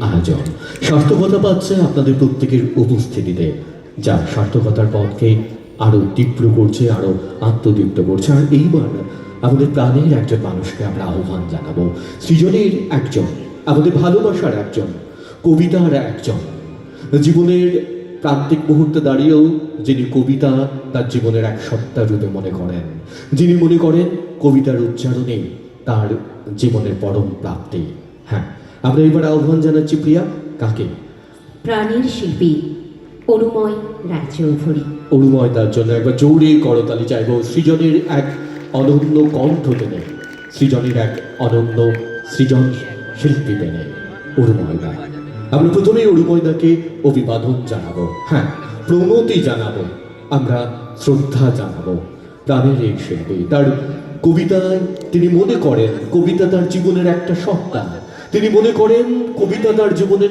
আয়োজন। সার্থকতা পাচ্ছে আপনাদের প্রত্যেকের উপস্থিতিতে, যা সার্থকতার পথকে আরও তীব্র করছে, আরও আত্মদীপ্ত করছে। আর এইবার আমাদের প্রাণের একজন মানুষকে আমরা আহ্বান জানাব। সৃজনের একজন, আমাদের ভালোবাসার একজন, কবিতার একজন। জীবনের প্রান্তিক মুহূর্তে দাঁড়িয়েও যিনি কবিতা তার জীবনের এক সত্তা রূপে মনে করেন, যিনি মনে করেন কবিতার উচ্চারণে তার জীবনের পরম প্রাপ্তি। হ্যাঁ আমরা এবার আহ্বান জানাচ্ছি প্রিয়া কাকে? প্রাণীর শিল্পী অনুময় রায়চৌধুরী। অরুময় তার জন্য একবার জোরে করতালি চাইব সৃজনের এক অনন্য কণ্ঠ টেনে। সৃজনের এক অনন্য সৃজন শিল্পী টেনে অরুময় দা। আমরা প্রথমেই অরুময় দাকে অভিবাদন জানাব। হ্যাঁ প্রণতি জানাব। আমরা শ্রদ্ধা জানাব প্রাণের এই শিল্পী। তার কবিতায় তিনি মনে করেন কবিতা তার জীবনের একটা সত্তা তিনি মনে করেন কবিতা তার জীবনের